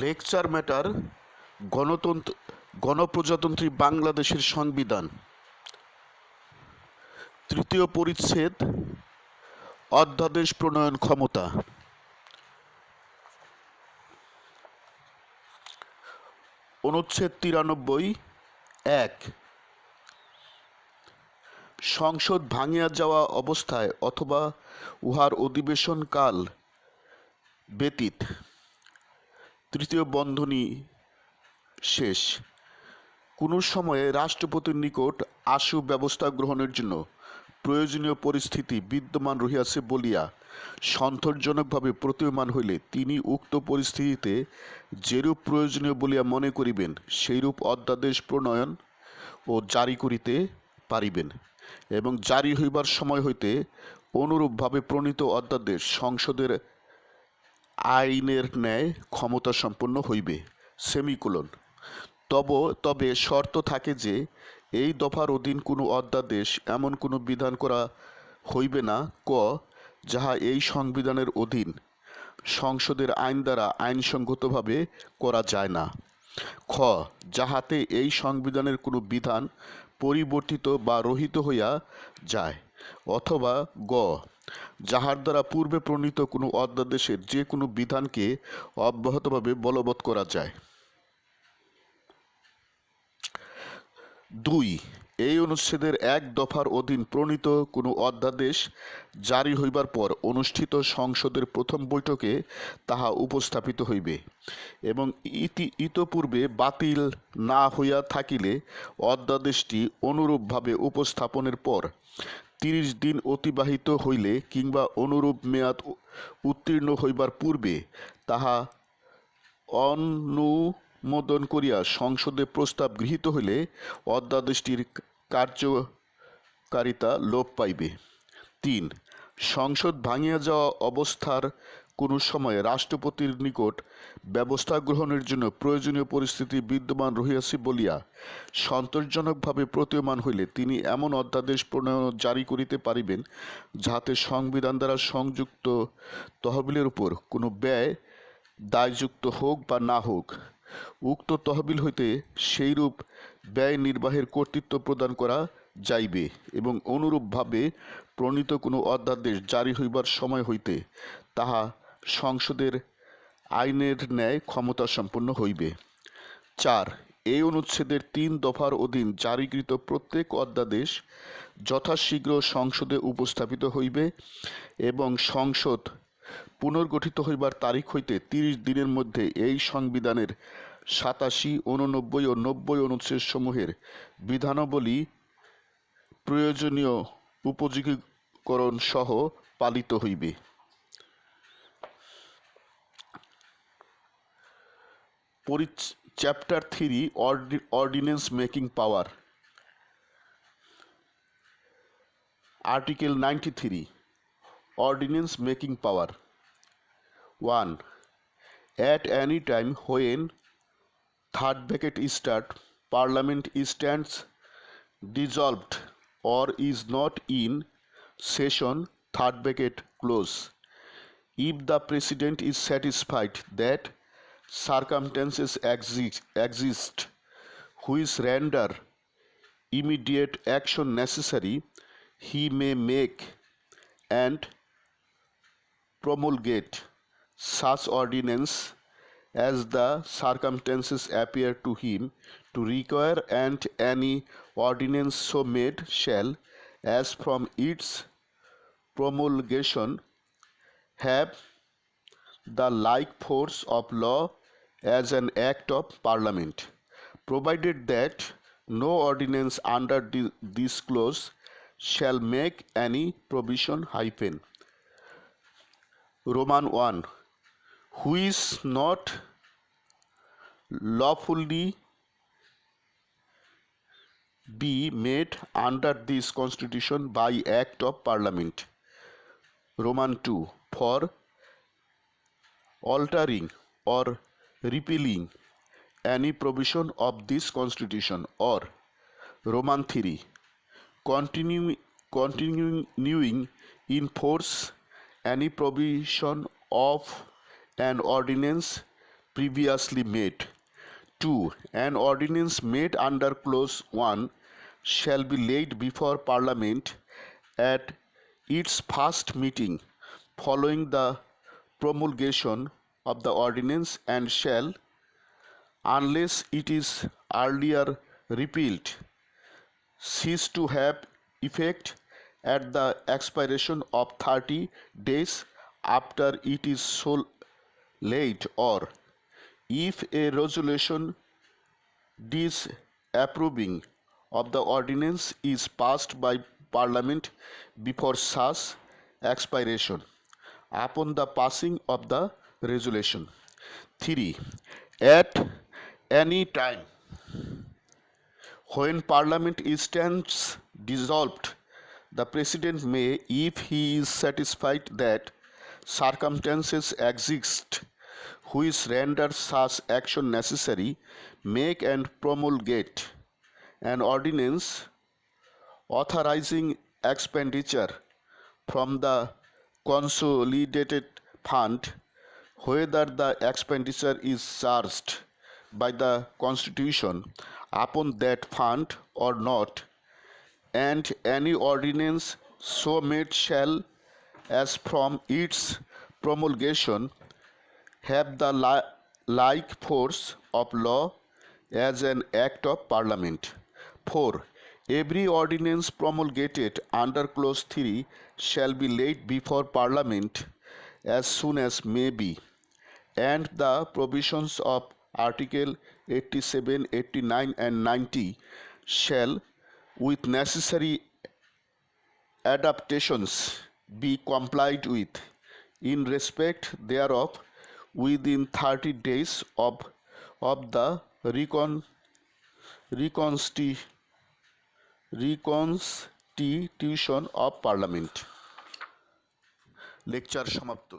Lecture matter গণতন্ত্র গণপ্রজাতন্ত্রী বাংলাদেশের সংবিধান তৃতীয় পরিচ্ছেদ অধ্যাদেশ প্রণয়ন ক্ষমতা অনুচ্ছেদ তিরানব্বই এক সংসদ ভাঙিয়া যাওয়া অবস্থায় অথবা উহার অধিবেশন কাল ব্যতীত তৃতীয় বন্ধনী শেষ কোনো সময়ে রাষ্ট্রপতির নিকট আশু ব্যবস্থা গ্রহণের জন্য প্রয়োজনীয় পরিস্থিতি বিদ্যমান রহিয়াছে বলিয়া সন্তোষজনকভাবে প্রতীয়মান হইলে তিনি উক্ত পরিস্থিতিতে যেরূপ প্রয়োজনীয় বলিয়া মনে করিবেন সেইরূপ অধ্যাদেশ প্রণয়ন ও জারি করিতে পারিবেন এবং জারি হইবার সময় হইতে অনুরূপভাবে প্রণীত অধ্যাদেশ সংসদের আইনের ন্যায় ক্ষমতা সম্পন্ন হইবে সেমিকুলন তব তবে শর্ত থাকে যে এই দফার অধীন কোনো অধ্যাদেশ এমন কোনো বিধান করা হইবে না ক যাহা এই সংবিধানের অধীন সংসদের আইন দ্বারা আইনসঙ্গতভাবে করা যায় না খ যাহাতে এই সংবিধানের কোনো বিধান পরিবর্তিত বা রহিত হইয়া যায় অথবা গ যাহার দ্বারা পূর্বে প্রণীত কোনো অধ্যাদেশের যে কোনো বিধানকে অব্যাহতভাবে বলবৎ করা যায় দুই এই অনুচ্ছেদের এক দফার অধীন প্রণীত কোনো অধ্যাদেশ জারি হইবার পর অনুষ্ঠিত সংসদের প্রথম বৈঠকে তাহা উপস্থাপিত হইবে এবং ইতি ইতপূর্বে বাতিল না হইয়া থাকিলে অধ্যাদেশটি অনুরূপভাবে উপস্থাপনের পর তিরিশ দিন অতিবাহিত হইলে কিংবা অনুরূপ মেয়াদ উত্তীর্ণ হইবার পূর্বে তাহা অনুমোদন করিয়া সংসদে প্রস্তাব গৃহীত হইলে অধ্যাদেশটির কার্যকারিতা লোপ পাইবে তিন সংসদ ভাঙিয়া যাওয়া অবস্থার কোনো সময়ে রাষ্ট্রপতির নিকট ব্যবস্থা গ্রহণের জন্য প্রয়োজনীয় পরিস্থিতি বিদ্যমান রহিয়াছে বলিয়া সন্তোষজনকভাবে প্রতীয়মান হইলে তিনি এমন অধ্যাদেশ প্রণয়ন জারি করিতে পারিবেন যাহাতে সংবিধান দ্বারা সংযুক্ত তহবিলের উপর কোনো ব্যয় দায়যুক্ত হোক বা না হোক উক্ত তহবিল হইতে সেইরূপ ব্যয় নির্বাহের কর্তৃত্ব প্রদান করা যাইবে এবং অনুরূপভাবে প্রণীত কোনো অধ্যাদেশ জারি হইবার সময় হইতে তাহা সংসদের আইনের ন্যায় ক্ষমতা সম্পন্ন হইবে চার এই অনুচ্ছেদের তিন দফার অধীন জারিকৃত প্রত্যেক অধ্যাদেশ যথাশীঘ্র সংসদে উপস্থাপিত হইবে এবং সংসদ পুনর্গঠিত হইবার তারিখ হইতে তিরিশ দিনের মধ্যে এই সংবিধানের সাতাশি উননব্বই ও নব্বই অনুচ্ছেদ সমূহের বিধানাবলী প্রয়োজনীয় উপযোগীকরণ সহ পালিত হইবে Chapter 3 Ordinance Making Power, Article 93 Ordinance Making Power. 1. At any time when third bracket is start, Parliament stands dissolved or is not in session, third bracket close, if the President is satisfied that circumstances exist, exist which render immediate action necessary, he may make and promulgate such ordinance as the circumstances appear to him to require and any ordinance so made shall as from its promulgation have the like force of law as an act of parliament, provided that no ordinance under this clause shall make any provision hyphen. Roman 1 who is not lawfully be made under this constitution by act of parliament roman 2 for altering or repealing any provision of this constitution or Roman 3 continue, continuing in force any provision of an ordinance previously made. 2. An ordinance made under clause 1 shall be laid before Parliament at its first meeting following the promulgation of the ordinance and shall, unless it is earlier repealed, cease to have effect at the expiration of 30 days after it is so late or if a resolution disapproving of the ordinance is passed by parliament before such expiration upon the passing of the resolution. three At any time when parliament is stands dissolved, the president may, if he is satisfied that circumstances exist which render such action necessary, make and promulgate an ordinance authorizing expenditure from the consolidated fund whether the expenditure is charged by the Constitution upon that fund or not, and any ordinance so made shall, as from its promulgation, have the li like force of law as an act of parliament. 4. Every ordinance promulgated under clause 3 shall be laid before parliament as soon as may be. and the provisions of Article 87, 89, and 90 shall, with necessary adaptations, be complied with in respect thereof within 30 days of, of the recon, reconsti, reconstitution of Parliament. Lecture সমাপ্ত